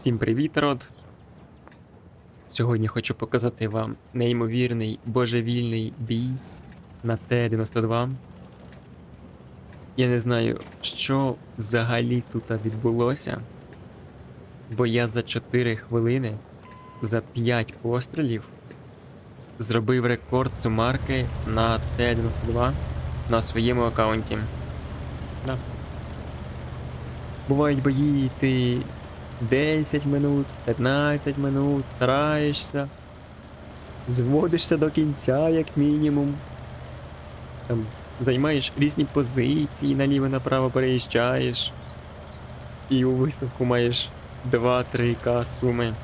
Всім привіт, род! Сьогодні хочу показати вам неймовірний божевільний бій на Т-92. Я не знаю, що взагалі тут відбулося, бо я за 4 хвилини за 5 пострілів зробив рекорд сумарки на Т-92 на своєму аккаунті. Да. Бувають бої, ти 10 минут, 15 минут, стараєшся, зводишся до кінця, як мінімум. Там, займаєш різні позиції, наліво-направо переїжджаєш. І у висновку маєш 2-3к суми.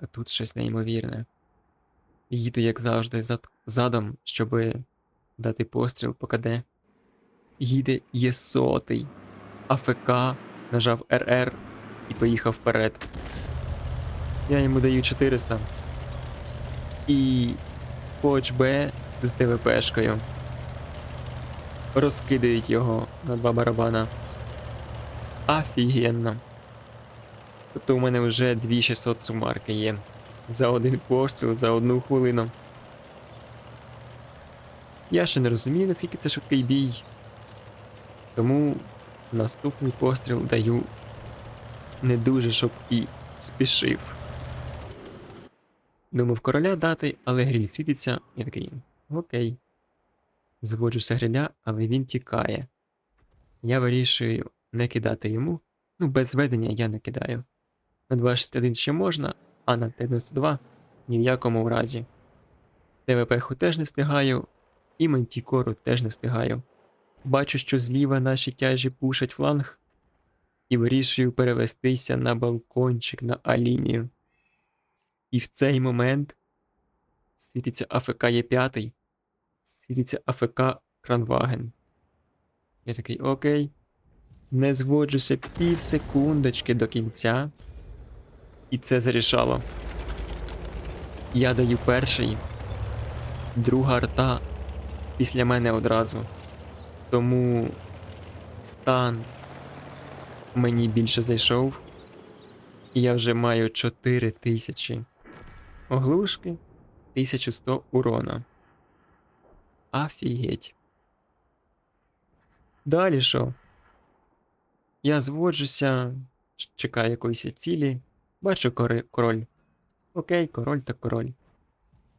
А тут щось неймовірне. Їду, як завжди, зад, задом, щоб дати постріл по КД. Їде є сотий. АФК нажав РР і поїхав вперед. Я йому даю 400. І Фоч Б з ДВПшкою. Розкидають його на два барабана. Офігенно. Тобто у мене вже 2600 сумарки є. За один постріл, за одну хвилину. Я ще не розумію, наскільки це швидкий бій. Тому наступний постріл даю не дуже, щоб і спішив. Думав короля дати, але гріль світиться. Я такий. Окей. Зводжуся гриля, але він тікає. Я вирішую не кидати йому. Ну, без зведення я не кидаю. На 261 ще можна, а на Т-92 ні в якому разі. ТВП теж не встигаю, і Мантікору теж не встигаю. Бачу, що зліва наші тяжі пушать фланг, і вирішую перевестися на балкончик на А-лінію. І в цей момент світиться АФК Є5, світиться АФК Кранваген. Я такий окей. Не зводжуся пів секундочки до кінця. І це зарішало. Я даю перший, друга арта після мене одразу. Тому стан мені більше зайшов. І я вже маю 4000 оглушки, 1100 урона. Офігеть. Далі що? Я зводжуся, чекаю якоїсь цілі. Бачу король. Окей, король так король.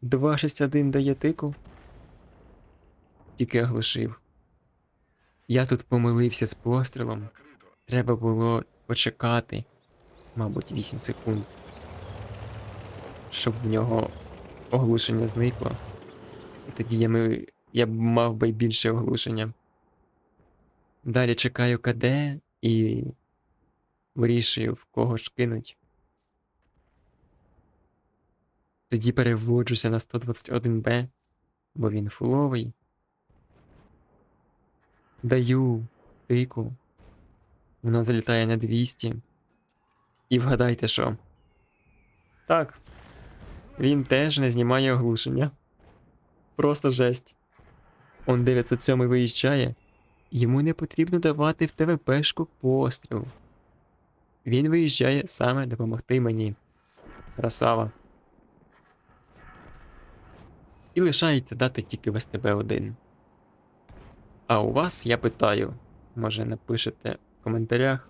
261 дає тику. Тільки оглушив. Я тут помилився з пострілом. Треба було почекати, мабуть, 8 секунд. Щоб в нього оглушення зникло. І тоді я, ми... я б мав би більше оглушення. Далі чекаю КД і вирішую, в кого ж кинуть. Тоді переводжуся на 121Б, бо він фуловий. Даю тику. Вона залітає на 200. І вгадайте що? Так. Він теж не знімає оглушення. Просто жесть. Он 907 виїжджає. Йому не потрібно давати в ТВПшку постріл. Він виїжджає саме допомогти мені. Красава. І лишається дати тільки в СТБ 1. А у вас я питаю, може напишете в коментарях,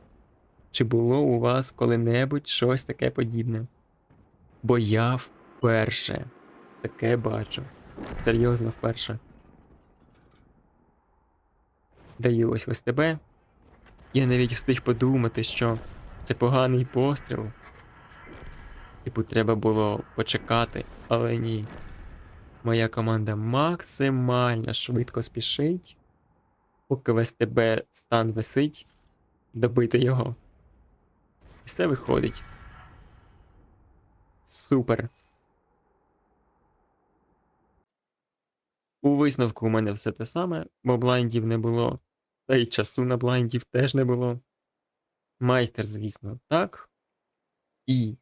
чи було у вас коли-небудь щось таке подібне? Бо я вперше таке бачу. Серйозно вперше. Даю ось в СТБ. Я навіть встиг подумати, що це поганий постріл. Типу, треба було почекати, але ні. Моя команда максимально швидко спішить, поки в СТБ стан висить, добити його. І все виходить. Супер. У висновку у мене все те саме, бо блайндів не було, та й часу на блайндів теж не було. Майстер, звісно, так. І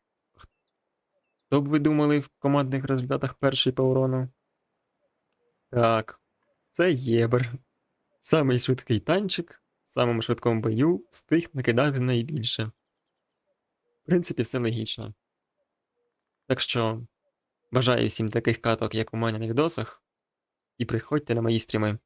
хто б ви думали в командних результатах перший по урону? Так, це Єбер. Самий швидкий танчик, в самому швидкому бою встиг накидати найбільше. В принципі, все логічно. Так що бажаю всім таких каток, як у мене на відосах, і приходьте на мої стріми.